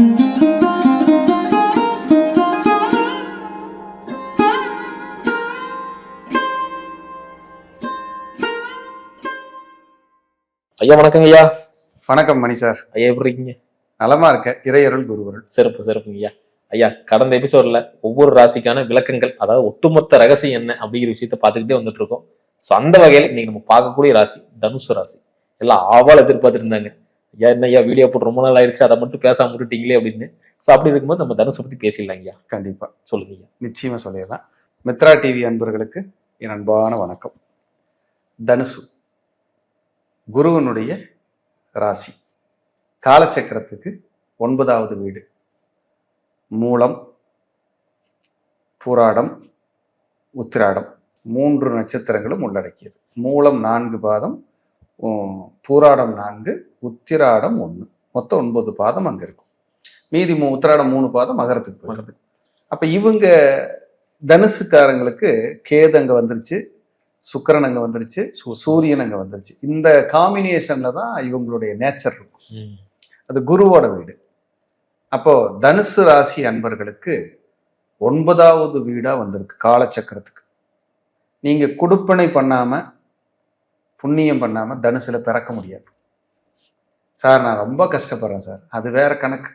ஐயா வணக்கங்க ஐயா. வணக்கம் மணி சார். ஐயா எப்படி இருக்கீங்க? நலமா இருக்க இறையருள் குருவருள். சிறப்பு சிறப்புங்க ஐயா. ஐயா கடந்த எபிசோட்ல ஒவ்வொரு ராசிக்கான விளக்கங்கள் அதாவது ஒட்டுமொத்த ரகசியம் என்ன அப்படிங்கிற விஷயத்த பார்த்துக்கிட்டே வந்துட்டு இருக்கோம். ஸோ அந்த வகையில் இன்னைக்கு நம்ம பார்க்கக்கூடிய ராசி தனுசு ராசி. எல்லாம் ஆவால் எதிர்பார்த்துட்டு இருந்தாங்க ஐயா வீடியோ போட்டு ரொம்ப நாள் ஆயிடுச்சு அதை மட்டும் பேசாம விட்டுட்டீங்களே அப்படின்னு. ஸோ அப்படி இருக்கும்போது நம்ம தனுசை பத்தி பேசிடலாம் ஐயா. கண்டிப்பா. சொல்லுங்க ஐயா. நிச்சயமா சொல்லிடலாம். மித்ரா டிவி அன்பர்களுக்கு என் அன்பான வணக்கம். தனுசு குருவனுடைய ராசி. காலச்சக்கரத்துக்கு ஒன்பதாவது வீடு. மூலம் பூராடம் உத்திராடம். மூன்று நட்சத்திரங்களும் உள்ளடக்கியது. மூலம் நான்கு பாதம் பூராடம் நான்கு உத்திராடம் ஒன்று மொத்தம் ஒன்பது பாதம் அங்கே இருக்கும். மீதி மூ உத்திராடம் மூணு பாதம் மகரத்துக்கு போயிடும். அப்ப இவங்க தனுசுக்காரங்களுக்கு கேது அங்க வந்துருச்சு சுக்கிரன் அங்க வந்துருச்சு சூரியன் அங்க வந்துருச்சு. இந்த காம்பினேஷன்ல தான் இவங்களுடைய நேச்சர் இருக்கும். அது குருவோட வீடு. அப்போ தனுசு ராசி அன்பர்களுக்கு ஒன்பதாவது வீடா வந்திருக்கு காலச்சக்கரத்துக்கு. நீங்க குடுப்பனை பண்ணாம புண்ணியம் பண்ணாம தனுசுல பிறக்க முடியாது. சார் நான் ரொம்ப கஷ்டப்படுறேன் சார். அது வேற கணக்கு.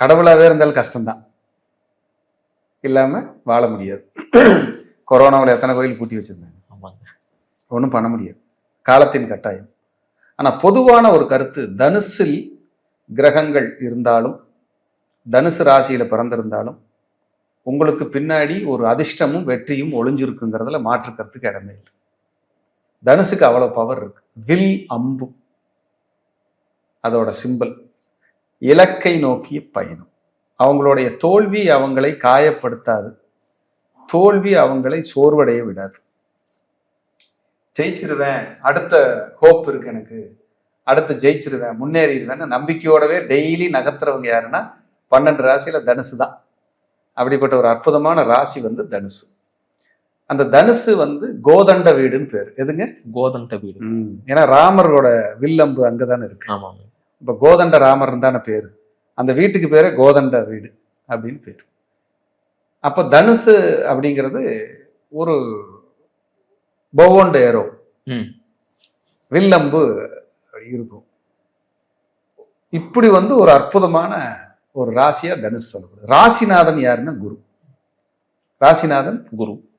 கடவுளாவே இருந்தாலும் கஷ்டம்தான். இல்லாம வாழ முடியாது. கொரோனாவில் எத்தனை கோயில் பூட்டி வச்சிருந்தாங்க? ஆமாங்க. ஒன்றும் பண்ண முடியாது. காலத்தின் கட்டாயம். ஆனா பொதுவான ஒரு கருத்து தனுசில் கிரகங்கள் இருந்தாலும் தனுசு ராசியில பிறந்திருந்தாலும் உங்களுக்கு பின்னாடி ஒரு அதிர்ஷ்டமும் வெற்றியும் ஒளிஞ்சிருக்குங்கிறதுல மாற்று கருத்துக்கு இடமே இல்லை. தனுசுக்கு அவ்வளவு பவர் இருக்கு. வில் அம்பு. அதோட சிம்பல் இலக்கை நோக்கிய பயணம். அவங்களுடைய தோல்வி அவங்களை காயப்படுத்தாது. தோல்வி அவங்களை சோர்வடைய விடாது. ஜெயிச்சிருவேன் அடுத்த ஹோப் இருக்கு எனக்கு. அடுத்து ஜெயிச்சிருவேன் முன்னேறிடுவேன்னு நம்பிக்கையோடவே டெய்லி நகர்த்துறவங்க யாருன்னா பன்னெண்டு ராசியில தனுசு தான். அப்படிப்பட்ட ஒரு அற்புதமான ராசி வந்து தனுசு. அந்த தனுசு வந்து கோதண்ட வீடுன்னு பேர். எதுங்க? கோதண்ட வீடு. ஏன்னா ராமரோட வில்லம்பு அங்கதானே இருக்கு. ஆமாங்க. இப்ப கோதண்ட ராமர் தானே பேரு. அந்த வீட்டுக்கு பேரே கோதண்ட வீடு அப்படின்னு பேர். அப்ப தனுசு அப்படிங்கிறது ஒரு பவோண்ட் ஏரோ. வில்லம்பு இருக்கும். இப்படி வந்து ஒரு அற்புதமான ஒரு ராசியா தனுசு சொல்லப்படுது. ராசிநாதன் யாருன்னா குரு. ராசிநாதன் குரு.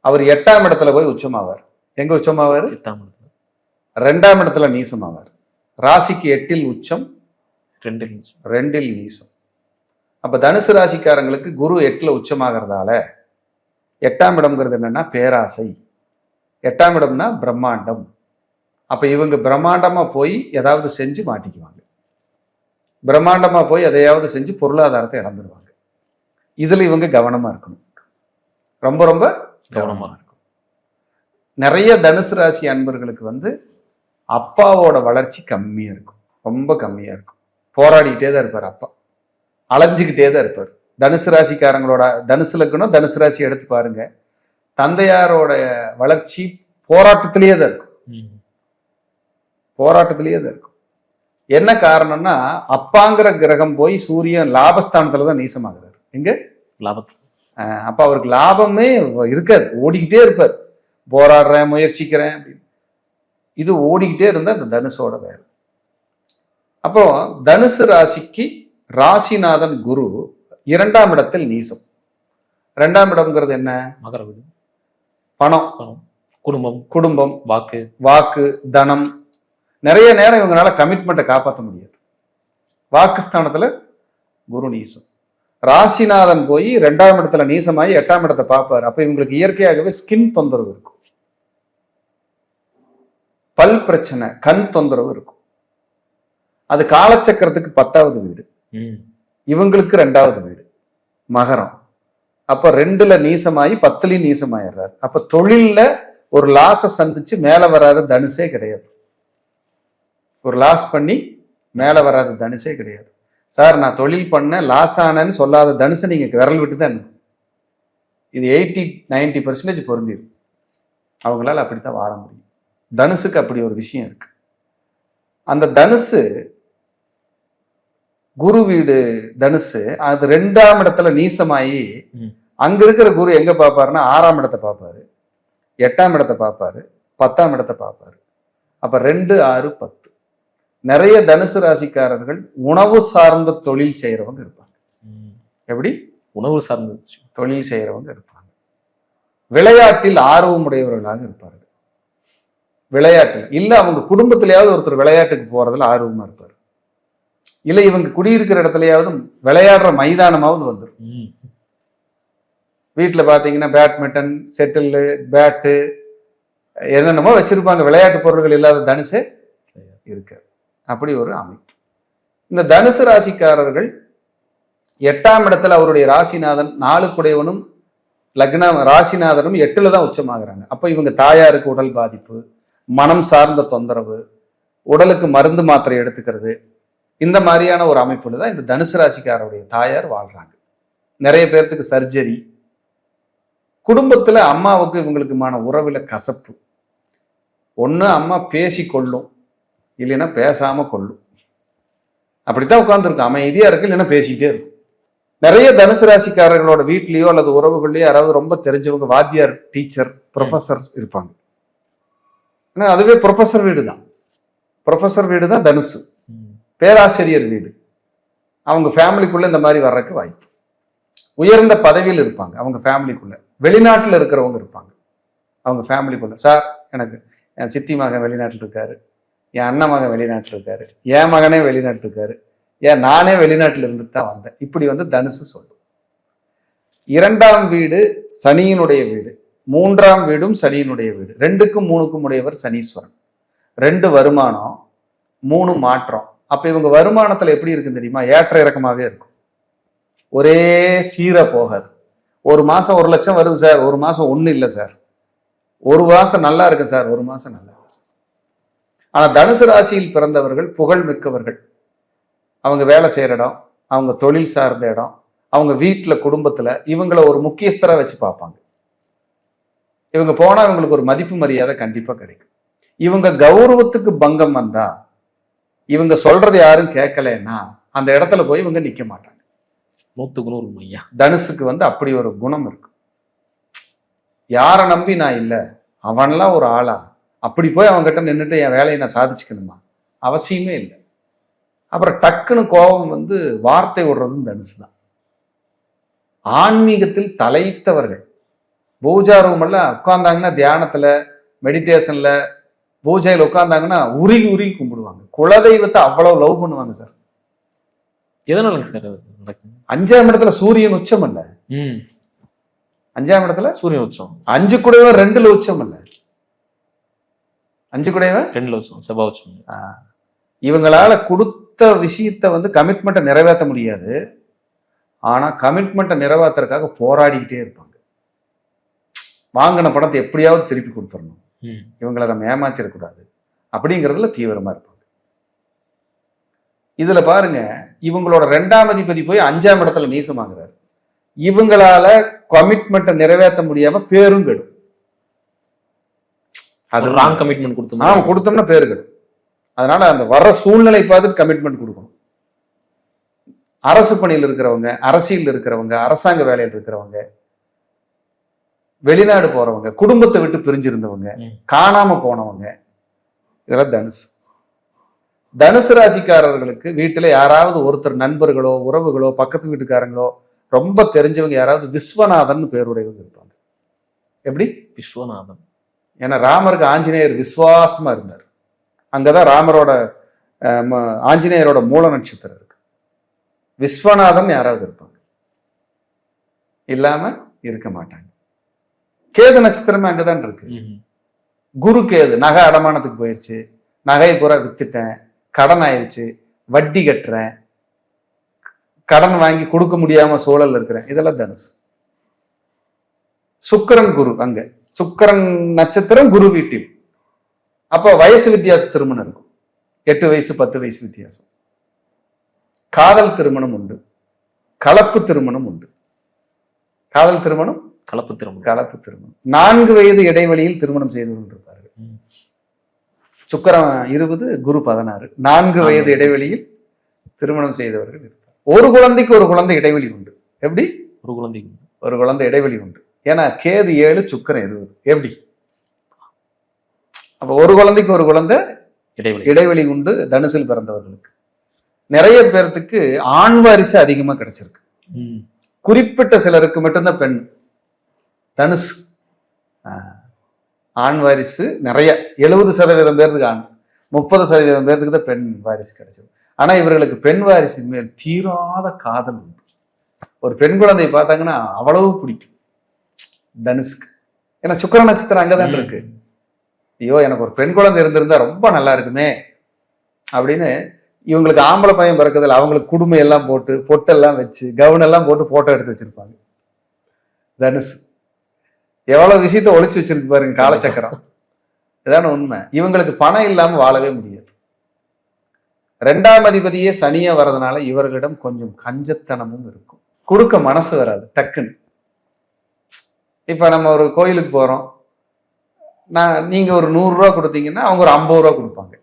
அவர் எட்டாம் இடத்துல போய் உச்சமாவார். எங்க உச்சமாவார்? எட்டாம் இடத்துல. ரெண்டாம் இடத்துல நீசமாவார் ராசிக்கு எட்டில் உச்சம் ரெண்டு நிமிஷம் ரெண்டில் நீசம். அப்ப தனுசு ராசிக்காரங்களுக்கு குரு எட்டுல உச்சமாகறதால எட்டாம் இடம்ங்கிறது என்னன்னா பேராசை. எட்டாம் இடம்னா பிரம்மாண்டம். அப்ப இவங்க பிரம்மாண்டமா போய் ஏதாவது செஞ்சு மாட்டிக்குவாங்க. பிரம்மாண்டமா போய் எதையாவது செஞ்சு பொருளாதாரத்தை இழந்துருவாங்க. இதுல இவங்க கவனமா இருக்கணும். ரொம்ப ரொம்ப கவனமா இருக்கும் நிறைய தனுசு ராசி அன்பர்களுக்கு வந்து அப்பாவோட வளர்ச்சி கம்மியா இருக்கும். ரொம்ப கம்மியா இருக்கும். போராடிக்கிட்டே தான் இருப்பார் அப்பா. அலைஞ்சுக்கிட்டே தான் இருப்பார். தனுசு ராசிக்காரங்களோட தனுசு லக்னம் தனுசு ராசி எடுத்து பாருங்க. தந்தையாரோட வளர்ச்சி போராட்டத்திலேயே தான் இருக்கும். போராட்டத்திலேயே தான் இருக்கும். என்ன காரணம்னா அப்பாங்கிற கிரகம் போய் சூரியன் லாபஸ்தானத்துல தான் நீசமாகிறார். எங்க? லாபத்து. அஹ் அப்ப அவருக்கு லாபமே இருக்காது. ஓடிக்கிட்டே இருப்பார். போராடுறேன் முயற்சிக்கிறேன் அப்படின்னு. இது ஓடிக்கிட்டே இருந்தா இந்த தனுசோட வேலை. அப்போ தனுசு ராசிக்கு ராசிநாதன் குரு இரண்டாம் இடத்தில் நீசம். இரண்டாம் இடம்ங்கிறது என்ன? மகர வீடு. பணம். குடும்பம். குடும்பம். வாக்கு. வாக்கு தனம். நிறைய நேரம் இவங்களால கமிட்மெண்ட்டை காப்பாற்ற முடியாது. வாக்குஸ்தானத்துல குரு நீசம். ராசிநாதன் போய் ரெண்டாம் இடத்துல நீசமாயி எட்டாம் இடத்தை பார்ப்பார். அப்ப இவங்களுக்கு இயற்கையாகவே ஸ்கின் தொந்தரவு இருக்கும். பல் பிரச்சனை கண் தொந்தரவு இருக்கும். அது காலச்சக்கரத்துக்கு பத்தாவது வீடு. இவங்களுக்கு ரெண்டாவது வீடு. மகரம். அப்ப ரெண்டுல நீசமாயி பத்துலயும் நீசமாயிடுறாரு. அப்ப தொழில்ல ஒரு லாஸை சந்திச்சு மேல வராத தனுசே கிடையாது. ஒரு லாஸ் பண்ணி மேல வராத தனுசே கிடையாது. சார் நான் தொழில் பண்ண லாஸ் ஆனேன்னு சொல்லாத தனுசை நீங்க விரல் விட்டு தான். இது எயிட்டி நைன்டி பர்சன்டேஜ் பொருந்திடும் அவங்களால அப்படித்தான் வாழ முடியும். தனுசுக்கு அப்படி ஒரு விஷயம் இருக்கு. அந்த தனுசு குரு வீடு தனுசு அது ரெண்டாம் இடத்துல நீசமாயி. அங்க இருக்கிற குரு எங்க பார்ப்பாருன்னா ஆறாம் இடத்தை பார்ப்பாரு எட்டாம் இடத்தை பார்ப்பாரு பத்தாம் இடத்தை பார்ப்பாரு அப்ப ரெண்டு ஆறு பத்து. நிறைய தனுசு ராசிக்காரர்கள் உணவு சார்ந்த தொழில் செய்யறவங்க இருப்பாங்க. எப்படி? உணவு சார்ந்த தொழில் செய்யறவங்க இருப்பாங்க. விளையாட்டில் ஆர்வம் உடையவர்களாக இருப்பார்கள். விளையாட்டில் இல்ல அவங்க குடும்பத்திலேயாவது ஒருத்தர் விளையாட்டுக்கு போறதுல ஆர்வமா இருப்பார். இல்ல இவங்க குடியிருக்கிற இடத்துலயாவது விளையாடுற மைதானமாவது வந்துடும். வீட்டுல பாத்தீங்கன்னா பேட்மிண்டன் செட்டில் பேட்டு என்னென்னமோ வச்சிருப்பாங்க. விளையாட்டு பொருட்கள் இல்லாத தனுசே இருக்காது. அப்படி ஒரு அமைப்பு. இந்த தனுசு ராசிக்காரர்கள் எட்டாம் இடத்துல அவருடைய ராசிநாதன் நாளுக்குடையவனும் லக்னம் ராசிநாதனும் எட்டுல தான் உச்சமாகறாங்க. அப்ப இவங்க தாயாருக்கு உடல் பாதிப்பு மனம் சார்ந்த தொந்தரவு உடலுக்கு மருந்து மாத்திரை எடுத்துக்கிறது இந்த மாதிரியான ஒரு அமைப்புல தான் இந்த தனுசு ராசிக்காரருடைய தாயார் வாழ்றாங்க. நிறைய பேர்த்துக்கு சர்ஜரி. குடும்பத்தில் அம்மாவுக்கு இவங்களுக்குமான உறவில் கசப்பு. ஒன்று அம்மா பேசி கொள்ளும் இல்லைன்னா பேசாமல் கொள்ளும். அப்படித்தான் உட்காந்துருக்கும் அமைதியாக இருக்கு இல்லைன்னா பேசிக்கிட்டே இருக்கும். நிறைய தனுசு ராசிக்காரர்களோட வீட்லேயோ அல்லது உறவுகள்லேயோ யாராவது ரொம்ப தெரிஞ்சவங்க வாத்தியார் டீச்சர் ப்ரொஃபஸர் இருப்பாங்க. ஆனால் அதுவே ப்ரொஃபசர் வீடு தான் ப்ரொஃபசர் வீடு தான் தனுசு. பேராசிரியர் வீடு. அவங்க ஃபேமிலிக்குள்ளே இந்த மாதிரி வர்றதுக்கு வாய்ப்பு. உயர்ந்த பதவியில் இருப்பாங்க. அவங்க ஃபேமிலிக்குள்ளே வெளிநாட்டில் இருக்கிறவங்க இருப்பாங்க. அவங்க ஃபேமிலிக்குள்ளே சார் எனக்கு என் சித்தி மகன் வெளிநாட்டில் இருக்காரு. என் அண்ணன் மகன் வெளிநாட்டில் இருக்காரு. என் மகனே வெளிநாட்டில் இருக்காரு. ஏன் நானே வெளிநாட்டில் இருந்து தான் வந்தேன். இப்படி வந்து தனுசு சொல்லும். இரண்டாம் வீடு சனியினுடைய வீடு. மூன்றாம் வீடும் சனியினுடைய வீடு. ரெண்டுக்கும் மூணுக்கும் உடையவர் சனீஸ்வரன். ரெண்டு வருமானம் மூணு மாற்றம். அப்போ இவங்க வருமானத்தில் எப்படி இருக்கு தெரியுமா? ஏற்ற இறக்கமாகவே இருக்கும். ஒரே சீரா போகாது. ஒரு மாதம் ஒரு லட்சம் வருது சார் ஒரு மாதம் ஒன்றும் இல்லை சார். ஒரு மாதம் நல்லா இருக்கு சார் ஒரு மாதம் நல்லா இருக்கு சார். ஆனால் தனுசு ராசியில் பிறந்தவர்கள் புகழ் மிக்கவர்கள். அவங்க வேலை செய்கிற இடம் அவங்க தொழில் சார்ந்த இடம் அவங்க வீட்டில் குடும்பத்தில் இவங்கள ஒரு முக்கியஸ்தராக வச்சு பார்ப்பாங்க. இவங்க போனா இவங்களுக்கு ஒரு மதிப்பு மரியாதை கண்டிப்பா கிடைக்கும். இவங்க கௌரவத்துக்கு பங்கம் வந்தா இவங்க சொல்றது யாரும் கேட்கலன்னா அந்த இடத்துல போய் இவங்க நிக்க மாட்டாங்க. நூத்துக்கு நூறு ஐயா தனுசுக்கு வந்து அப்படி ஒரு குணம் இருக்கு. யாரை நம்பி நான் இல்லை அவன்லாம் ஒரு ஆளா அப்படி போய் அவன்கிட்ட நின்றுட்டு என் வேலையை நான் சாதிச்சுக்கணுமா? அவசியமே இல்லை. அப்புறம் டக்குன்னு கோபம் வந்து வார்த்தை விடுறதும் தனுசு தான் ஆன்மீகத்தில் தலைத்தவர்கள் பூஜா ரூம் எல்லாம் உட்கார்ந்தாங்கன்னா தியானத்துல மெடிடேஷன்ல பூஜையில் உட்கார்ந்தாங்கன்னா உருகி உருகி கும்பிடுவாங்க. குலதெய்வத்தை அவ்வளவு லவ் பண்ணுவாங்க சார் எதனாலங்க சார் அது? அஞ்சாம் இடத்துல சூரியன் உச்சம் இல்ல. ம். அஞ்சாம் இடத்துல? சூரியன் உச்சம். அஞ்சு குடையவன் ரெண்டுல உச்சம் இல்ல. அஞ்சு குடையவன்? ரெண்டுல உச்சம். செவ்வாய் உச்சம். இவங்களால கொடுத்த விஷயத்த வந்து கமிட்மெண்ட்டை நிறைவேற்ற முடியாது. ஆனா கமிட்மெண்ட்டை நிறைவேற்றுறதுக்காக போராடிக்கிட்டே இருப்பாங்க. வாங்கின பணத்தை எப்படியாவது திருப்பி கொடுத்துடணும். இவங்களை நம்ம ஏமாத்திடக்கூடாது. அப்படிங்கிறதுல தீவிரமா இருப்பாங்க. இதுல பாருங்க இவங்களோட ரெண்டாம் அதிபதி போய் அஞ்சாம் இடத்துல நீசமாகிறாரு இவங்களால கமிட்மெண்ட்டை நிறைவேற்ற முடியாம பேரும் கெடும். அது ராங் கமிட்மெண்ட் கொடுத்து நாம கொடுத்தோம்னா பேரு கெடும். அதனால அந்த வர்ற சூழ்நிலை பார்த்து கமிட்மெண்ட் கொடுக்கணும். அரசு பணியில் இருக்கிறவங்க அரசியல் இருக்கிறவங்க அரசாங்க வேலையில் இருக்கிறவங்க வெளிநாடு போறவங்க குடும்பத்தை விட்டு பிரிஞ்சிருந்தவங்க. காணாம போனவங்க இதெல்லாம் தனுசு. தனுசு ராசிக்காரர்களுக்கு வீட்டுல யாராவது ஒருத்தர் நண்பர்களோ உறவுகளோ பக்கத்து வீட்டுக்காரங்களோ ரொம்ப தெரிஞ்சவங்க யாராவது விஸ்வநாதன் பேருடையவங்க இருப்பாங்க. எப்படி? விஸ்வநாதன். ஏன்னா ராமருக்கு ஆஞ்சநேயர் விசுவாசமா இருந்தார். அங்கதான் ராமரோட ஆஞ்சநேயரோட மூல நட்சத்திரம் இருக்கு. விஸ்வநாதன் யாராவது இருப்பாங்க. இல்லாம இருக்க மாட்டாங்க. கேது நட்சத்திரமே அங்கதான் இருக்கு. குரு கேது நகை அடமானத்துக்கு போயிருச்சு. நகையை பூரா வித்துட்டேன். கடன் ஆயிடுச்சு வட்டி கட்டுறேன். கடன் வாங்கி கொடுக்க முடியாம சூழல் இருக்கிறேன். இதெல்லாம் தனுசு. சுக்கிரன் குரு அங்க. சுக்கிரன் நட்சத்திரம் குரு வீட்டில். அப்ப வயசு வித்தியாச திருமணம் இருக்கும். எட்டு வயசு பத்து வயசு வித்தியாசம். காதல் திருமணம் உண்டு. கலப்பு திருமணம் உண்டு. காதல் திருமணம் கலப்பு திருமணம். கலப்பு திருமணம். நான்கு வயது இடைவெளியில் திருமணம் செய்து கொண்டிருப்பார்கள். ம். சுக்கிரன் இருபது குரு பதினாறு. நான்கு வயது இடைவெளியில் திருமணம் செய்தவர்கள் இருப்பார் ஒரு குழந்தைக்கு ஒரு குழந்தை இடைவெளி உண்டு. எப்படி? ஒரு குழந்தை ஒரு குழந்தை இடைவெளி உண்டு. ஏன்னா கேது ஏழு சுக்கிரன் இருபது. எப்படி? அப்ப ஒரு குழந்தைக்கு ஒரு குழந்தை இடைவெளி. இடைவெளி உண்டு தனுசில் பிறந்தவர்களுக்கு. நிறைய பேர்த்துக்கு ஆண் வாரிசு அதிகமா கிடைச்சிருக்கு. குறிப்பிட்ட சிலருக்கு மட்டும்தான் பெண் ஆஹ், ஆண் வாரிசு நிறைய. எழுபது சதவீதம் பேருக்கு ஆண். முப்பது சதவீதம் பேருக்கு தான் பெண் வாரிசு கிடைச்சது. ஆனா இவர்களுக்கு பெண் வாரிசின் மேல் தீராத காதல் உண்டு. ஒரு பெண் குழந்தையை பார்த்தாங்கன்னா அவ்வளவு பிடிக்கும். தனுஷ்க்கு ஏன்னா சுக்கிர நட்சத்திரம் அங்கதான் இருக்கு. ஐயோ எனக்கு ஒரு பெண் குழந்தை இருந்திருந்தா ரொம்ப நல்லா இருக்குமே. அப்படின்னு இவங்களுக்கு ஆம்பளை பையன் பிறக்குதுல அவங்களுக்கு குடும்பம் எல்லாம் போட்டு பொட்டெல்லாம் வச்சு கவுன் எல்லாம் போட்டு போட்டோ எடுத்து வச்சிருப்பாங்க. தனுஷ் எவ்வளவு விஷயத்த ஒளிச்சு வச்சிருக்கு பாருங்க காலச்சக்கரம் இதான உண்மை. இவங்களுக்கு பணம் இல்லாம வாழவே முடியாது. ரெண்டாம் அதிபதியே சனியா வர்றதுனால இவர்களிடம் கொஞ்சம் கஞ்சத்தனமும் இருக்கும். கொடுக்க மனசு வராது டக்குன்னு. இப்ப நம்ம ஒரு கோயிலுக்கு போறோம். நான் நீங்க ஒரு நூறு ரூபா கொடுத்தீங்கன்னா அவங்க ஒரு ஐம்பது ரூபா கொடுப்பாங்க.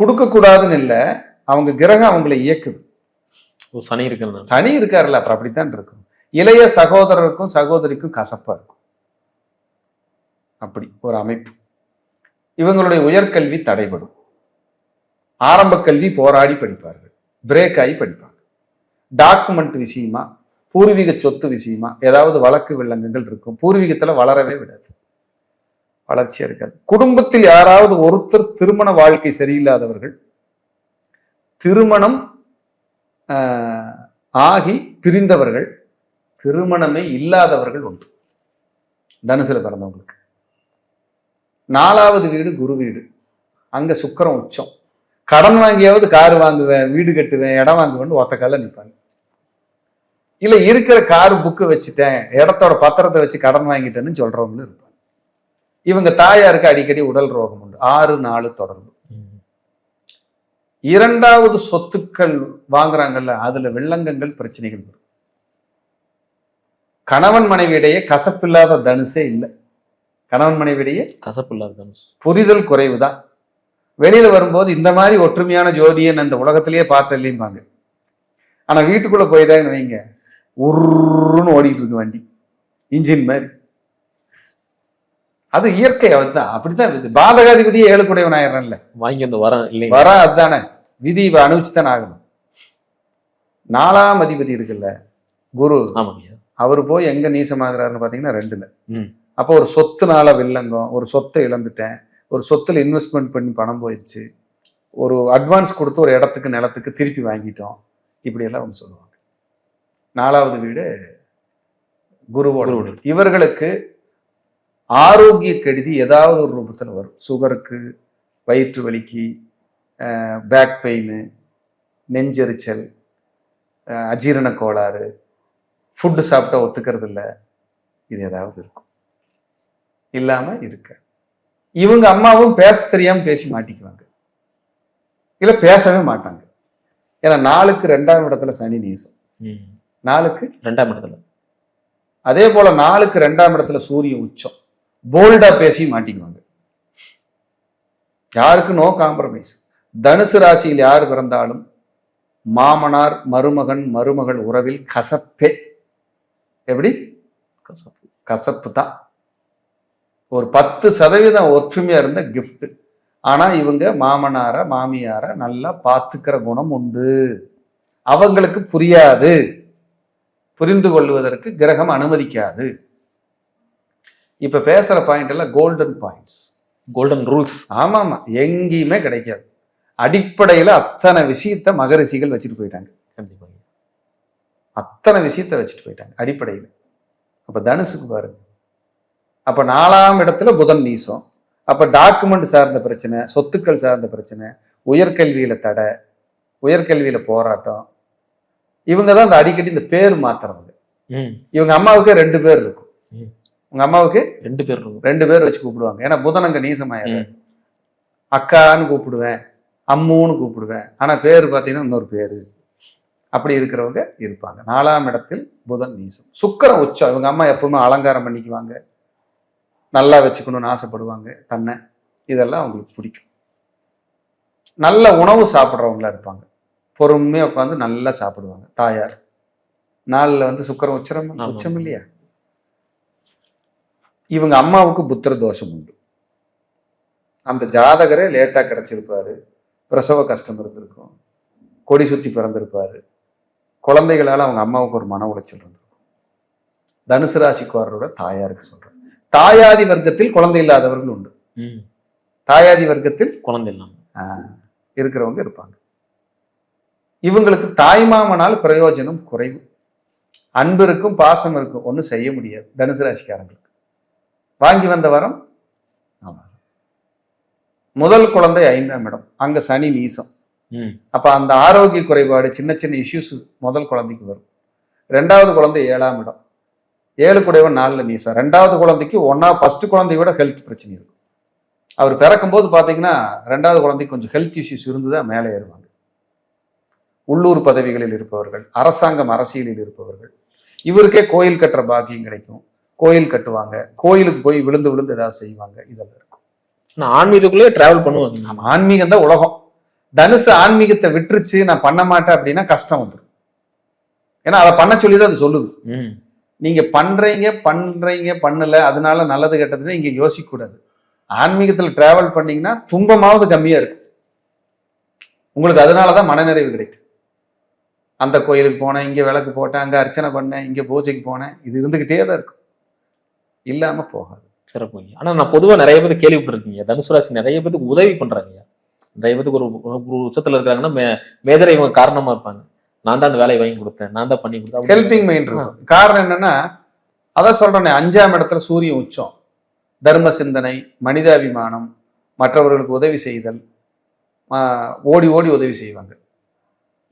கொடுக்க கூடாதுன்னு இல்லை அவங்க கிரகம் அவங்களை இயக்குது. ஓ சனி இருக்கிறது சனி இருக்காருல்ல அப்புறம் அப்படித்தான் இருக்கும். இளைய சகோதரருக்கும் சகோதரிக்கும் கசப்பா இருக்கும். அப்படி ஒரு அமைப்பு. இவங்களுடைய உயர்கல்வி தடைபடும். ஆரம்ப கல்வி போராடி படிப்பார்கள். பிரேக் ஆகி படிப்பாங்க. டாக்குமெண்ட் விஷயமா பூர்வீக சொத்து விஷயமா ஏதாவது வழக்கு வில்லங்கங்கள் இருக்கும். பூர்வீகத்துல வளரவே விடாது. வளர்ச்சியா இருக்காது. குடும்பத்தில் யாராவது ஒருத்தர் திருமண வாழ்க்கை சரியில்லாதவர்கள் திருமணம் ஆஹ், ஆகி பிரிந்தவர்கள் திருமணமே இல்லாதவர்கள் உண்டு. தனுசுல பிறந்தவங்களுக்கு. நாலாவது வீடு குரு வீடு. அங்க சுக்கிரம் உச்சம். கடன் வாங்கியாவது கார் வாங்குவேன் வீடு கட்டுவேன் இடம் வாங்குவேன்னு ஒத்த கால நிற்பாங்க இல்ல இருக்கிற கார் புக்கு வச்சுட்டேன் இடத்தோட பத்திரத்தை வச்சு கடன் வாங்கிட்டேன்னு சொல்றவங்களும் இருப்பாங்க. இவங்க தாயாருக்கு அடிக்கடி உடல் ரோகம் உண்டு. ஆறு நாலு தொடர்பு. இரண்டாவது சொத்துக்கள் வாங்குறாங்கல்ல அதுல வில்லங்கங்கள் பிரச்சனைகள் வரும். கணவன் மனைவியிடையே கசப்பில்லாத தனுசே இல்லை. கணவன் மனைவியிடையே கசப்பு இல்லாத தனுஷ் புரிதல் குறைவுதான். வெளியில வரும்போது இந்த மாதிரி ஒற்றுமையான ஜோதியன் அந்த உலகத்திலேயே பார்த்து இல்லைம்பாங்க ஆனா வீட்டுக்குள்ள போயிட்டாங்கன்னு வைங்க. உருன்னு ஓடிட்டு இருக்கு வண்டி. இன்ஜின் மாதிரி. அது இயற்கை அதுதான். அப்படித்தான் இது பாதகாதிபதியே ஏழு குடையவன் ஆயிடுறேன்ல. வாங்கி வந்து வரேன் இல்லைங்க வர அதுதானே. விதி இப்ப அனுபவிச்சுதான் ஆகணும். நாலாம் அதிபதி இருக்குல்ல குரு. ஆமாங்க அவர் போய் எங்க நீசமாகிறாருன்னு பாத்தீங்கன்னா ரெண்டுல. அப்போ ஒரு சொத்துனால வில்லங்கம் ஒரு சொத்தை இழந்துட்டேன் ஒரு சொத்துல இன்வெஸ்ட்மெண்ட் பண்ணி பணம் போயிடுச்சு ஒரு அட்வான்ஸ் கொடுத்து ஒரு இடத்துக்கு நிலத்துக்கு திருப்பி வாங்கிட்டோம் இப்படி எல்லாம் அவங்க சொல்லுவாங்க நாலாவது வீடு குருவோட குருவோட. வீடு. இவர்களுக்கு ஆரோக்கிய கெடுதி ஏதாவது ஒரு ரூபத்தில் வரும் சுகருக்கு வயிற்று வலிக்கு பேக் பெயின் நெஞ்செரிச்சல் அஜீரண கோளாறு ஃபுட்டு சாப்பிட்டா ஒத்துக்கிறது இல்ல. இது ஏதாவது இருக்கும். இல்லாம இருக்க. இவங்க அம்மாவும் பேச தெரியாம பேசி மாட்டிக்குவாங்க. இல்ல பேசவே மாட்டாங்க. ஏன்னா நாளுக்கு ரெண்டாம் இடத்துல சனி நீசம். நாளுக்கு ரெண்டாம் இடத்துல. அதே போல நாளுக்கு ரெண்டாம் இடத்துல சூரியன் உச்சம். போல்டா பேசி மாட்டிக்குவாங்க. யாருக்கு? நோ காம்ப்ரமைஸ் தனுசு ராசியில் யார் பிறந்தாலும் மாமனார் மருமகன் மருமகள் உறவில் கசப்பே. எப்படி? கசப்பு. கசப்பு தான் ஒரு பத்து சதவீதம் ஒற்றுமையா இருந்த gift. ஆனா இவங்க மாமனார மாமியார நல்லா பார்த்துக்கிற குணம் உண்டு. அவங்களுக்கு புரியாது. புரிந்து கொள்வதற்கு கிரகம் அனுமதிக்காது. இப்ப பேசுற பாயிண்ட் எல்லாம் கோல்டன் பாயிண்ட்ஸ் கோல்டன் ரூல்ஸ் ஆமாமா எங்கேயுமே கிடைக்காது. அடிப்படையில அத்தனை விஷயத்த மகரிஷிகள் வச்சுட்டு போயிட்டாங்க. அத்தனை விஷயத்த வச்சுட்டு போயிட்டாங்க அடிப்படையில். அப்ப தனுசுக்கு பாருங்க. அப்ப நாலாம் இடத்துல புதன் நீசம் அப்ப டாக்குமெண்ட் சார்ந்த பிரச்சனை சொத்துக்கள் சார்ந்த பிரச்சனை உயர்கல்வியில தடை உயர்கல்வியில போராட்டம். இவங்க தான் இந்த அடிக்கடி இந்த பேர் மாத்துறவங்க. இவங்க அம்மாவுக்கே ரெண்டு பேர் இருக்கும். உங்க அம்மாவுக்கு ரெண்டு பேர் இருக்கும். ரெண்டு பேர் வச்சு கூப்பிடுவாங்க. ஏன்னா புதன் அங்க நீசமாயிரு. அக்கான்னு கூப்பிடுவேன் அம்முன்னு கூப்பிடுவேன். ஆனா பேர் பார்த்தீங்கன்னா இன்னொரு பேரு. அப்படி இருக்கிறவங்க இருப்பாங்க. நாலாம் இடத்தில் புதன் நீசம் சுக்கிரன் உச்சம். இவங்க அம்மா எப்பவுமே அலங்காரம் பண்ணிக்குவாங்க. நல்லா வச்சுக்கணும்னு ஆசைப்படுவாங்க. தன்னை. இதெல்லாம் அவங்களுக்கு பிடிக்கும். நல்ல உணவு சாப்பிட்றவங்களா இருப்பாங்க. பொறுமையா உட்காந்து நல்லா சாப்பிடுவாங்க. தாயார். நாளில் வந்து சுக்கரம் உச்சரம். உச்சம் இல்லையா? இவங்க அம்மாவுக்கு புத்திர தோஷம் உண்டு. அந்த ஜாதகரே லேட்டா கிடைச்சிருப்பாரு. பிரசவ கஷ்டம் இருந்திருக்கும். கொடி சுத்தி பிறந்திருப்பாரு. குழந்தைகளால அவங்க அம்மாவுக்கு ஒரு மன உளைச்சல் இருந்திருக்கும் தனுசு ராசிக்காரரோட தாயாருக்கு சொல்றேன். தாயாதி வர்க்கத்தில் குழந்தை இல்லாதவர்கள் உண்டு. தாயாதி வர்க்கத்தில் குழந்தை இல்லாம. ஆஹ், இருக்கிறவங்க இருப்பாங்க. இவங்களுக்கு தாய்மாமனால் பிரயோஜனம் குறைவு. அன்பு இருக்கும் பாசம் இருக்கும் ஒன்றும் செய்ய முடியாது தனுசு ராசிக்காரங்களுக்கு. வாங்கி வந்த வரம். முதல் குழந்தை ஐந்தாம் இடம். அங்க சனி நீசம். அப்ப அந்த ஆரோக்கிய குறைபாடு சின்ன சின்ன இஷ்யூஸ் முதல் குழந்தைக்கு வரும். ரெண்டாவது குழந்தை ஏழாம் இடம். ஏழு குடைவன் நாலுல நீசம் ரெண்டாவது குழந்தைக்கு ஒன்னா ஃபர்ஸ்ட் குழந்தைய விட ஹெல்த் பிரச்சனை இருக்கும். அவர் பிறக்கும்போது பாத்தீங்கன்னா ரெண்டாவது குழந்தைக்கு கொஞ்சம் ஹெல்த் இஷ்யூஸ் இருந்துதான் மேலே ஏறுவாங்க. உள்ளூர் பதவிகளில் இருப்பவர்கள் அரசாங்கம் அரசியலில் இருப்பவர்கள் இவருக்கே கோயில் கட்டுற பாக்கியம் கிடைக்கும். கோயில் கட்டுவாங்க. கோயிலுக்கு போய் விழுந்து விழுந்து ஏதாவது செய்வாங்க. இதெல்லாம் இருக்கும். நான் ஆன்மீகத்துக்குள்ளேயே டிராவல் பண்ணுவாங்க. நம்ம ஆன்மீகம் தான் உலகம். தனுசு ஆன்மீகத்தை விட்டுருச்சு நான் பண்ண மாட்டேன் அப்படின்னா கஷ்டம் வந்துடும் ஏன்னா அதை பண்ண சொல்லி தான் அது சொல்லுது. நீங்க பண்றீங்க பண்றீங்க பண்ணல அதனால நல்லது கெட்டதுன்னு இங்க யோசிக்க கூடாது ஆன்மீகத்துல டிராவல் பண்ணீங்கன்னா துன்பமாவது கம்மியா இருக்கும். உங்களுக்கு அதனாலதான் மனநிறைவு கிடைக்கும். அந்த கோயிலுக்கு போனேன் இங்க விளக்கு போட்டேன் அங்க அர்ச்சனை பண்ணேன் இங்க பூஜைக்கு போனேன் இது இருந்துகிட்டே தான் இருக்கும். இல்லாம போகாது. சிறப்பு. ஐயா. ஆனா நான் பொதுவா நிறைய பேர் கேள்விப்பட்டிருக்கீங்க. தனுசு ராசி நிறைய பேருக்கு உதவி பண்றாங்க. தெய்வத்துக்கு ஒரு ஒரு உச்சத்துல இருக்கிறாங்கன்னா மே மேஜரா இவங்க காரணமா இருப்பாங்க. நான் தான் அந்த வேலையை வாங்கி கொடுத்தேன். நான் தான் பண்ணி கொடுத்தேன். ஹெல்பிங் மைண்ட் இருக்கும். காரணம் என்னன்னா அதான் சொல்றேனே அஞ்சாம் இடத்துல சூரியன் உச்சம். தர்ம சிந்தனை மனிதாபிமானம் மற்றவர்களுக்கு உதவி செய்தல் ஓடி ஓடி உதவி செய்வாங்க.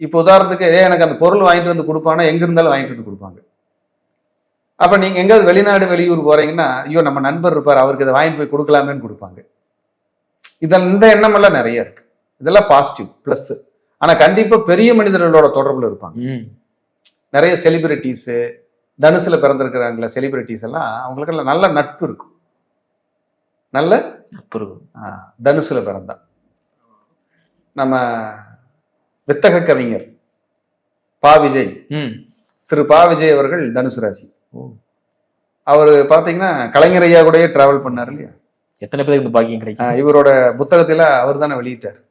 இப்போ உதாரணத்துக்கு ஏ எனக்கு அந்த பொருள் வாங்கிட்டு வந்து கொடுப்பானா? எங்க இருந்தாலும் வாங்கிட்டு வந்து கொடுப்பாங்க. அப்ப நீங்க எங்கேயாவது வெளிநாடு வெளியூர் போறீங்கன்னா ஐயோ நம்ம நண்பர் இருப்பார் அவருக்கு இதை வாங்கிட்டு போய் கொடுக்கலாமேன்னு கொடுப்பாங்க. இதில் இந்த எண்ணமெல்லாம் நிறைய இருக்கு இதெல்லாம் பாசிட்டிவ் ப்ளஸ் ஆனா கண்டிப்பா பெரிய மனிதர்களோட தொடர்புல இருப்பாங்க ம். நிறைய செலிபிரிட்டிஸு தனுசுல பிறந்திருக்கிறாங்களே செலிபிரிட்டிஸ் எல்லாம் அவங்களுக்கெல்லாம் நல்ல நட்பு இருக்கும் நல்ல அப்ப இருக்கும். தனுசுல பிறந்தா நம்ம வித்தக கவிஞர் பா விஜய் ம். திரு பா விஜய் அவர்கள் தனுசு ராசி ஓ. அவர் பார்த்தீங்கன்னா கலைஞர் ஐயா கூடயே டிராவல் பண்ணார் இல்லையா எத்தனை பேருக்கு இந்த பாக்கியம் கிடைக்கும் இவரோட புத்தகத்துல அவர் தானே வெளியிட்டார்.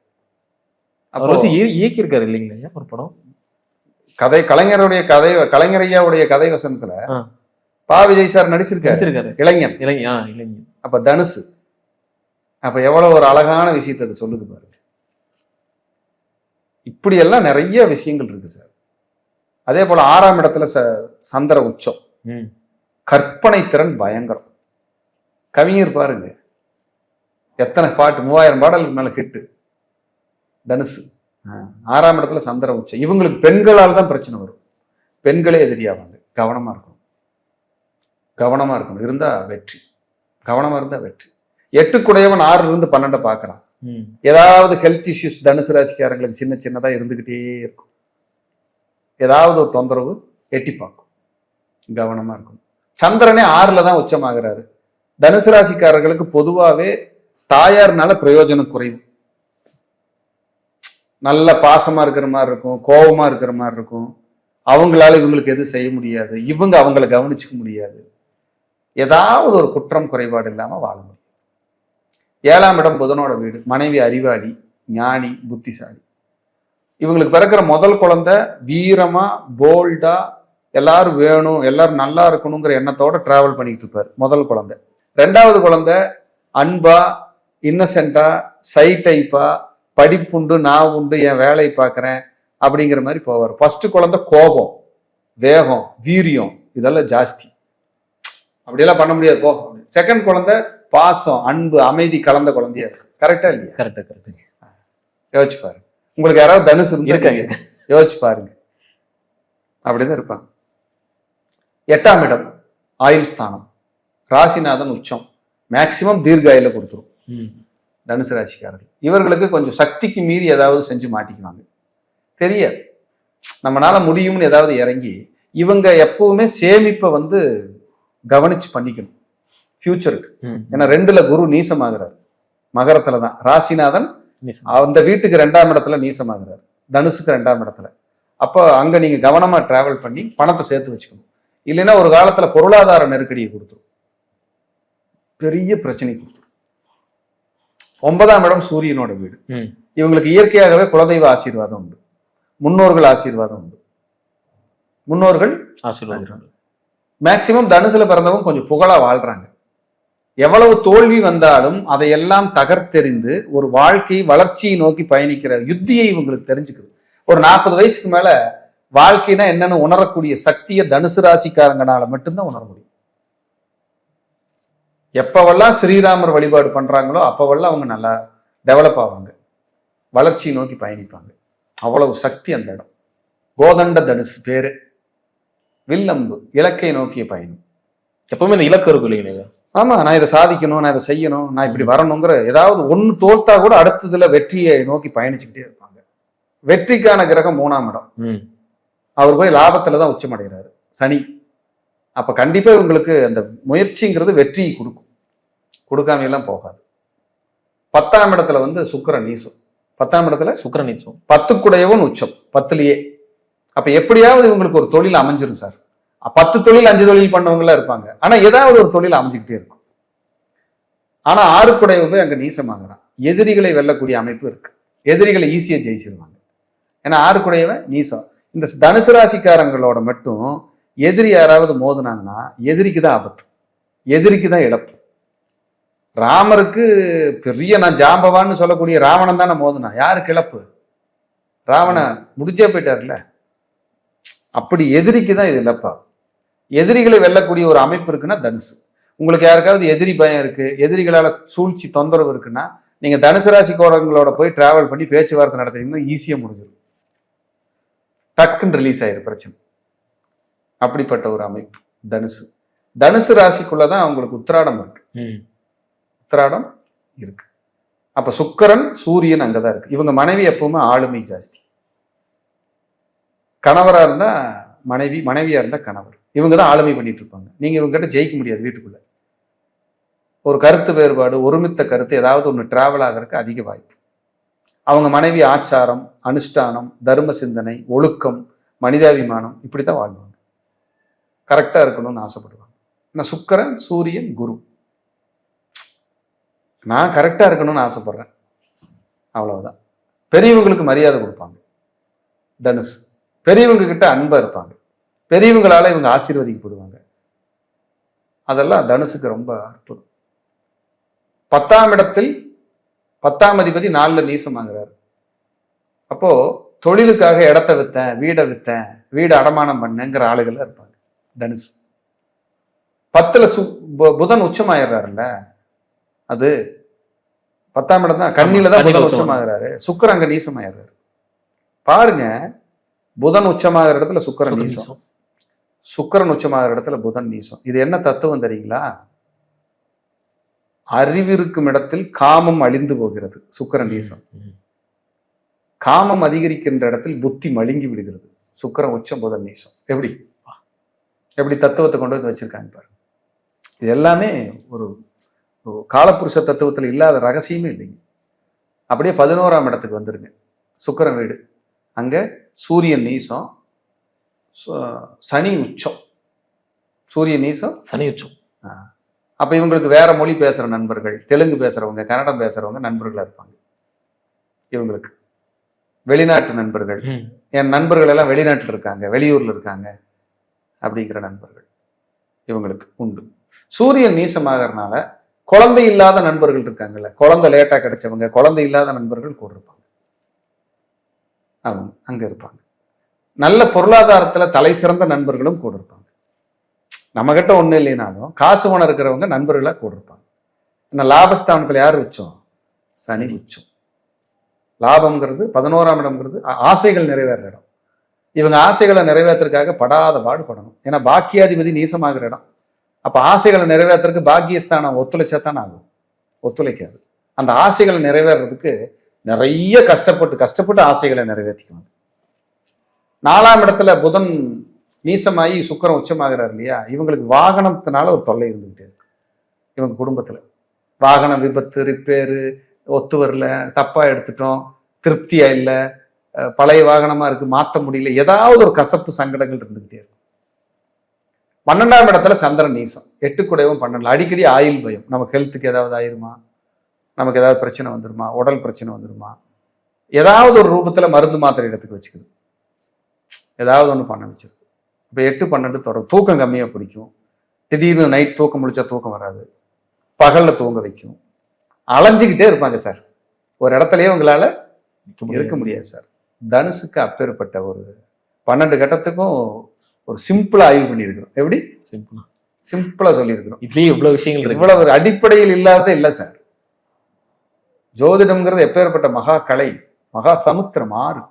அப்போ வந்து இய- இயக்கியிருக்காரு இல்லைங்களா ஒரு படம்? கதை கலைஞருடைய கதை கலைஞர் ஐயாவுடைய கதை வசனத்துல. பா. விஜய் சார் நடிச்சிருக்காரு. இளைஞன். இளைஞ ஆ இளைஞ அப்ப தனுசு. அப்ப எவ்வளவு ஒரு அழகான விஷயத்தை அது சொல்லுது பாருங்க இப்படி எல்லாம் நிறைய விஷயங்கள் இருக்கு சார். அதே போல ஆறாம் இடத்துல ச சந்திர உச்சம். கற்பனை திறன் பயங்கரம். கவிஞர் பாருங்க. எத்தனை பாட்டு மூவாயிரம் பாடலுக்கு மேல ஹிட்டு தனுசு. ஆறாம் இடத்துல சந்திர உச்சம் இவங்களுக்கு பெண்களால் தான் பிரச்சனை வரும். பெண்களே எதிரியாவாங்க. கவனமா இருக்கணும். கவனமா இருக்கணும். இருந்தா வெற்றி. கவனமா இருந்தா வெற்றி. எட்டு குடையவன் ஆறுல இருந்து பன்னெண்டை பார்க்கறான். ஏதாவது ஹெல்த் இஷ்யூஸ் தனுசு ராசிக்காரங்களுக்கு சின்ன சின்னதா இருந்துகிட்டே இருக்கும். ஏதாவது ஒரு தொந்தரவு எட்டி பார்க்கும். கவனமா இருக்கும் சந்திரனே ஆறுல தான் உச்சமாகிறாரு. தனுசு ராசிக்காரர்களுக்கு பொதுவாவே தாயார்னால பிரயோஜனம் குறைவு நல்ல பாசமா இருக்கிற மாதிரி இருக்கும் கோபமா இருக்கிற மாதிரி இருக்கும். அவங்களால இவங்களுக்கு எதுவும் செய்ய முடியாது. இவங்க அவங்கள கவனிச்சுக்க முடியாது. ஏதாவது ஒரு குற்றம் குறைபாடு இல்லாம வாழ முடியும். ஏழாம் இடம் புதனோட வீடு மனைவி அறிவாளி ஞானி புத்திசாலி. இவங்களுக்கு பிறக்கிற முதல் குழந்தை வீரமா போல்டா எல்லாரும் வேணும் எல்லாரும் நல்லா இருக்கணுங்கிற எண்ணத்தோட டிராவல் பண்ணிட்டு இருப்பார் முதல் குழந்தை. ரெண்டாவது குழந்தை அன்பா இன்னசென்ட்டா சை டைப்பா படிப்புண்டு நான் உண்டு என் வேலையை பார்க்கறேன் அப்படிங்கிற மாதிரி போவார். ஃபர்ஸ்ட் குழந்தை கோபம் வேகம் வீரியம் இதெல்லாம் ஜாஸ்தி. அப்படியெல்லாம் பண்ண முடியாது போ. செகண்ட் குழந்தை பாசம் அன்பு அமைதி கலந்த குழந்தையா இருக்கு. கரெக்டா இல்லையா? கரெக்ட் கரெக்ட் யோசிச்சு பாருங்க. உங்களுக்கு யாராவது தனுசு இருக்காங்க யோசிச்சு பாருங்க. அப்படிதான் இருப்பாங்க. எட்டாம் இடம் ஆயுள் ஸ்தானம். ராசிநாதன் உச்சம். மேக்சிமம் தீர்காயில கொடுத்துரும். தனுசு ராசிக்காரர்கள். இவர்களுக்கு கொஞ்சம் சக்திக்கு மீறி ஏதாவது செஞ்சு மாட்டிக்குவாங்க. தெரியாது. நம்மளால முடியும்னு ஏதாவது இறங்கி இவங்க எப்பவுமே சேமிப்பை வந்து கவனிச்சு பண்ணிக்கணும். ஃபியூச்சருக்கு. ஏன்னா ரெண்டுல குரு நீசமாகிறார். மகரத்துல தான். ராசிநாதன். அந்த வீட்டுக்கு ரெண்டாம் இடத்துல நீசமாகிறார். தனுசுக்கு ரெண்டாம் இடத்துல. அப்போ அங்க நீங்க கவனமா டிராவல் பண்ணி பணத்தை சேர்த்து வச்சுக்கணும். இல்லைன்னா ஒரு காலத்துல பொருளாதார நெருக்கடியை கொடுத்துரும். பெரிய பிரச்சனை கொடுத்துரும் ஒன்பதாம் இடம் சூரியனோட வீடு. இவங்களுக்கு இயற்கையாகவே குலதெய்வ ஆசீர்வாதம் உண்டு. முன்னோர்கள் ஆசீர்வாதம் உண்டு. முன்னோர்கள் ஆசீர்வாதம் மேக்சிமம் தனுசுல பிறந்தவங்க கொஞ்சம் புகழா வாழ்றாங்க. எவ்வளவு தோல்வி வந்தாலும் அதையெல்லாம் தகர்த்தெறிந்து ஒரு வாழ்க்கை வளர்ச்சியை நோக்கி பயணிக்கிற யுத்தியை இவங்களுக்கு தெரிஞ்சுக்கிறது. ஒரு நாற்பது வயசுக்கு மேல வாழ்க்கைனா என்னன்னு உணரக்கூடிய சக்தியை தனுசு ராசிக்காரங்கனால மட்டும்தான் உணர முடியும். எப்பவெல்லாம் ஸ்ரீராமர் வழிபாடு பண்றாங்களோ அப்பவெல்லாம் அவங்க நல்லா டெவலப் ஆவாங்க. வளர்ச்சியை நோக்கி பயணிப்பாங்க. அவ்வளவு சக்தி அந்த இடம். கோதண்ட தனுசு பேரு. வில்லம்பு இலக்கை நோக்கிய பயணம். எப்பவுமே இந்த இலக்கு இருக்கும் இல்லைங்களா? ஆமா நான் இதை சாதிக்கணும் நான் இதை செய்யணும் நான் இப்படி வரணுங்கிற ஏதாவது ஒண்ணு தோத்தா கூட அடுத்ததுல வெற்றியை நோக்கி பயணிச்சுக்கிட்டே இருப்பாங்க. வெற்றிக்கான கிரகம் மூணாம் இடம். ம். அவர் போய் லாபத்துல தான் உச்சமடைகிறாரு. சனி. அப்ப கண்டிப்பா இவங்களுக்கு அந்த முயற்சிங்கிறது வெற்றியை கொடுக்கும். கொடுக்காம எல்லாம் போகாது. பத்தாம் இடத்துல வந்து சுக்கிரன் நீசம். பத்தாம் இடத்துல சுக்கிரன் நீசம். பத்துக்குடையவன் உச்சம். பத்துலயே. அப்ப எப்படியாவது இவங்களுக்கு ஒரு தொழில் அமைஞ்சிரும் சார். பத்து தொழில் அஞ்சு தொழில் பண்ணவங்களா இருப்பாங்க. ஆனா ஏதாவது ஒரு தொழில் அமைஞ்சுக்கிட்டே இருக்கும். ஆனா ஆறுக்குடையவன் போய் அங்க நீசமாகறான். எதிரிகளை வெல்லக்கூடிய அமைப்பு இருக்கு. எதிரிகளை ஈஸியா ஜெயிச்சிருவாங்க. ஏன்னா ஆறுக்குடையவன் நீசம். இந்த தனுசு ராசிக்காரங்களோட மட்டும் எதிரி யாராவது மோதுனாங்கன்னா எதிரிக்கு தான் ஆபத்து. எதிரிக்கு தான் இழப்பு. ராமருக்கு பெரிய நான் ஜாம்பவான்னு சொல்லக்கூடிய ராவணன் தானே மோதுனா? யாருக்கு இழப்பு ராவண முடிஞ்சே போயிட்டார்ல? அப்படி எதிரிக்கு தான் இது இழப்பா. எதிரிகளை வெல்லக்கூடிய ஒரு அமைப்பு இருக்குன்னா தனுசு. உங்களுக்கு யாருக்காவது எதிரி பயம் இருக்கு எதிரிகளால சூழ்ச்சி தொந்தரவு இருக்குன்னா நீங்க தனுசு ராசி கோரங்களோட போய் டிராவல் பண்ணி பேச்சுவார்த்தை நடத்துறீங்கன்னா ஈஸியா முடிஞ்சிடும். டக்குன்னு ரிலீஸ் ஆயிரு பிரச்சனை. அப்படிப்பட்ட ஒரு அமைப்பு தனுசு. தனுசு ராசிக்குள்ளதான் அவங்களுக்கு உத்திராடம் இருக்கு. ம். உத்திராடம் இருக்கு. அப்ப சுக்கரன் சூரியன் அங்கதான் இருக்கு. இவங்க மனைவி எப்பவுமே ஆளுமை ஜாஸ்தி. கணவரா இருந்தா மனைவி மனைவியா இருந்தா கணவர். இவங்க தான் ஆளுமை பண்ணிட்டு இருப்பாங்க. நீங்க இவங்க கிட்ட ஜெயிக்க முடியாது வீட்டுக்குள்ள. ஒரு கருத்து வேறுபாடு ஒருமித்த கருத்து ஏதாவது ஒன்று டிராவல் ஆகிறதுக்கு அதிக வாய்ப்பு. அவங்க மனைவி ஆச்சாரம் அனுஷ்டானம் தர்ம சிந்தனை ஒழுக்கம் மனிதாபிமானம் இப்படி தான் வாழ்வாங்க கரெக்டாக இருக்கணும்னு ஆசைப்படுவாங்க. ஆனால் சுக்கரன் சூரியன் குரு. நான் கரெக்டாக இருக்கணும்னு ஆசைப்பட்றேன். அவ்வளவுதான். பெரியவங்களுக்கு மரியாதை கொடுப்பாங்க. தனுஷ் பெரியவங்க கிட்ட அன்பாக இருப்பாங்க. பெரியவங்களால இவங்க ஆசீர்வதிக்கப்படுவாங்க. அதெல்லாம் தனுஷுக்கு ரொம்ப அற்புதம். பத்தாம் இடத்தில் பத்தாம் அதிபதி நீசம் வாங்குறார். அப்போ தொழிலுக்காக இடத்த வித்தேன் வீடை வித்தேன் வீடு அடமானம் பண்ணேங்கிற ஆளுகள்லாம் இருப்பாங்க. தனுஷ். பத்துல சு பு- புதன் உச்சமாயிடுறாருல்ல. அது பத்தாம் இடம் தான். கண்ணில தான் புதன் உச்சம். உச்சமாகிறாரு. சுக்கிரன் அங்க நீசமாயிடுறாரு பாருங்க புதன் உச்சமாகிற இடத்துல சுக்கிரன் நீசம். சுக்கிரன் உச்சமாகிற இடத்துல புதன் நீசம். இது என்ன தத்துவம் தெரியுங்களா? அறிவிருக்கும் இடத்தில் காமம் அழிந்து போகிறது. சுக்கிரன் நீசம். காமம் அதிகரிக்கின்ற இடத்தில் புத்தி மழுங்கி விடுகிறது. சுக்கிரன் உச்சம் புதன் நீசம். எப்படி? எப்படி தத்துவத்தை கொண்டு வந்து வச்சிருக்காங்க பாருங்க. இது எல்லாமே ஒரு காலப்புருஷ தத்துவத்தில் இல்லாத ரகசியமே இல்லைங்க. அப்படியே பதினோராம் இடத்துக்கு வந்துருங்க. சுக்கிரன் வீடு. அங்க சூரியன் நீசம் சனி உச்சம். சூரியன் நீசம் சனி உச்சம். அப்ப இவங்களுக்கு வேற மொழி பேசுற நண்பர்கள் தெலுங்கு பேசுறவங்க கன்னடம் பேசுறவங்க நண்பர்களா இருப்பாங்க. இவங்களுக்கு. வெளிநாட்டு நண்பர்கள். என் நண்பர்கள் எல்லாம் வெளிநாட்டில் இருக்காங்க வெளியூர்ல இருக்காங்க அப்படிங்கிற நண்பர்கள் இவங்களுக்கு உண்டு. சூரியன் நீசமாகறனால குழந்தை இல்லாத நண்பர்கள் இருக்காங்கல்ல குழந்தை லேட்டா கிடைச்சவங்க குழந்தை இல்லாத நண்பர்கள் கூட இருப்பாங்க. அவங்க அங்கே இருப்பாங்க. நல்ல பொருளாதாரத்தில் தலை சிறந்த நண்பர்களும் கூட இருப்பாங்க. நம்ம ஒன்றும் இல்லைனாலும் காசு பணம் இருக்கிறவங்க நண்பர்களாக கூட இருப்பாங்க. இந்த லாபஸ்தானத்தில் யார் உச்சம்? சனி உச்சம். லாபம்ங்கிறது பதினோராம் இடம்ங்கிறது ஆசைகள் நிறைவேற இடம். இவங்க ஆசைகளை நிறைவேற்றுறதுக்காக படாத பாடுபடணும். ஏன்னா பாக்கியாதிபதி நீசமாகிற இடம். அப்போ ஆசைகளை நிறைவேற்றுறதுக்கு பாக்கியஸ்தானம் ஒத்துழைச்சா தான் ஆகும். ஒத்துழைக்காது. அந்த ஆசைகளை நிறைவேறதுக்கு நிறைய கஷ்டப்பட்டு கஷ்டப்பட்டு ஆசைகளை நிறைவேற்றிக்குவாங்க. நாலாம் இடத்துல புதன் நீசமாகி சுக்கரம் உச்சமாகிறார் இல்லையா? இவங்களுக்கு வாகனத்தினால ஒரு தொல்லை இருந்துகிட்டே இருக்கு. இவங்க குடும்பத்தில். வாகனம் விபத்து ரிப்பேரு ஒத்து வரல தப்பாக எடுத்துட்டோம் திருப்தியாக இல்லை பழைய வாகனமாக இருக்குது மாற்ற முடியல ஏதாவது ஒரு கசப்பு சங்கடங்கள் இருந்துகிட்டே இருக்கும் பன்னெண்டாம் இடத்துல சந்திரன் நீசம். எட்டு குடையவும் பன்னெண்டு அடிக்கடி ஆயில் பயம். நமக்கு ஹெல்த்துக்கு ஏதாவது ஆயிருமா? நமக்கு ஏதாவது பிரச்சனை வந்துருமா? உடல் பிரச்சனை வந்துருமா? ஏதாவது ஒரு ரூபத்தில் மருந்து மாத்திரை இடத்துக்கு வச்சுக்குது. ஏதாவது ஒன்று பண்ண வச்சிருக்கு. இப்போ எட்டு பன்னெண்டு தொடரும் தூக்கம் கம்மியாக பிடிக்கும். திடீர்னு நைட் தூக்கம் முடிச்சா தூக்கம் வராது. பகலில் தூங்க வைக்கும். அலைஞ்சிக்கிட்டே இருப்பாங்க சார். ஒரு இடத்துலயே உங்களால் இருக்க முடியாது சார். தனுசுக்கு அப்பேற்பட்ட ஒரு பன்னெண்டு கட்டத்துக்கும் ஒரு சிம்பிளா ஆய்வு பண்ணியிருக்கிறோம். எப்படி? சிம்பிளா சிம்பிளா சொல்லியிருக்கிறோம். இதுலயே இவ்வளவு விஷயங்கள் இவ்வளவு ஒரு அடிப்படையில் இல்லாததே இல்லை சார். ஜோதிடம்ங்கிறது எப்பேற்பட்ட மகா கலை மகா சமுத்திரம் ஆறு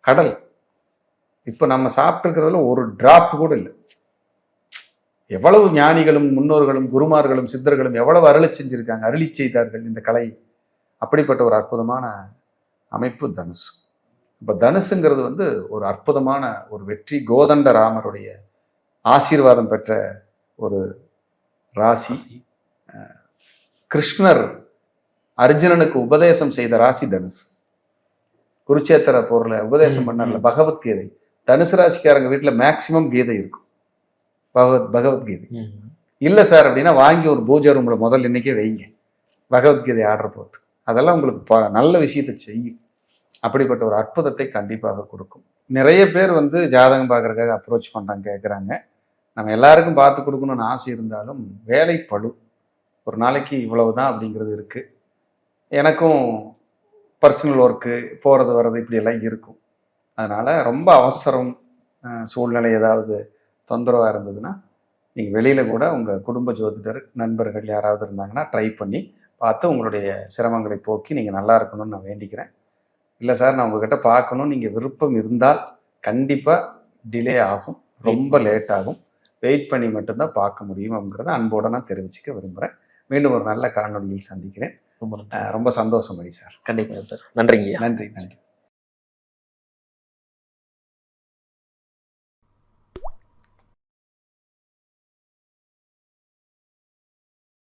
கடல். இப்ப நம்ம சாப்பிட்டுருக்கிறதுல ஒரு டிராப் கூட இல்லை. எவ்வளவு ஞானிகளும் முன்னோர்களும் குருமார்களும் சித்தர்களும் எவ்வளவு அருளி செஞ்சிருக்காங்க அருளி செய்தார்கள் இந்த கலை. அப்படிப்பட்ட ஒரு அற்புதமான அமைப்பு தனுசு. இப்ப தனுசுங்கிறது வந்து ஒரு அற்புதமான ஒரு வெற்றி. கோதண்ட ராமருடைய ஆசீர்வாதம் பெற்ற ஒரு ராசி. கிருஷ்ணர் அர்ஜுனனுக்கு உபதேசம் செய்த ராசி தனுசு. குருச்சேத்திர போர்ல உபதேசம் ம். பகவத்கீதை. தனுசு ராசிக்காரங்க வீட்டுல மேக்சிமம் கீதை இருக்கும் பகவத் பகவத்கீதை. இல்ல சார் அப்படின்னா வாங்கி ஒரு பூஜை ரூம்ல முதல் இன்னைக்கே வைங்க. பகவத்கீதை ஆர்டர் போட்டு. அதெல்லாம் உங்களுக்கு ப- நல்ல விஷயத்தை செய்யும். அப்படிப்பட்ட ஒரு அற்புதத்தை கண்டிப்பாக கொடுக்கும். நிறைய பேர் வந்து ஜாதகம் பார்க்கறதுக்காக அப்ரோச் பண்ணுறாங்க கேட்குறாங்க நம்ம எல்லாருக்கும் பார்த்து கொடுக்கணும்னு ஆசை இருந்தாலும் வேலை பழு ஒரு நாளைக்கு இவ்வளவு தான் அப்படிங்கிறது இருக்குது எனக்கும் பர்சனல் ஒர்க்கு போகிறது வர்றது இப்படியெல்லாம் இருக்கும். அதனால் ரொம்ப அவசரம் சூழ்நிலை ஏதாவது தொந்தரவாக இருந்ததுன்னா நீங்கள் வெளியில் கூட உங்கள் குடும்ப ஜோதிடர் நண்பர்கள் யாராவது இருந்தாங்கன்னா ட்ரை பண்ணி பார்த்து உங்களுடைய சிரமங்களை போக்கி நீங்கள் நல்லா இருக்கணும்னு நான் வேண்டிக்கிறேன். இல்லை சார் நான் உங்ககிட்ட பார்க்கணும். நீங்கள் விருப்பம் இருந்தால் கண்டிப்பாக டிலே ஆகும். ரொம்ப லேட் ஆகும். வெயிட் பண்ணி மட்டும்தான் பார்க்க முடியும் அப்படிங்கிறத அன்போடு நான் தெரிவிச்சுக்க விரும்புகிறேன் மீண்டும் ஒரு நல்ல காணொலியில் சந்திக்கிறேன். ரொம்ப ரொம்ப சந்தோஷம் மணி சார் கண்டிப்பா சார் நன்றிங்கய்யா. நன்றி நன்றி.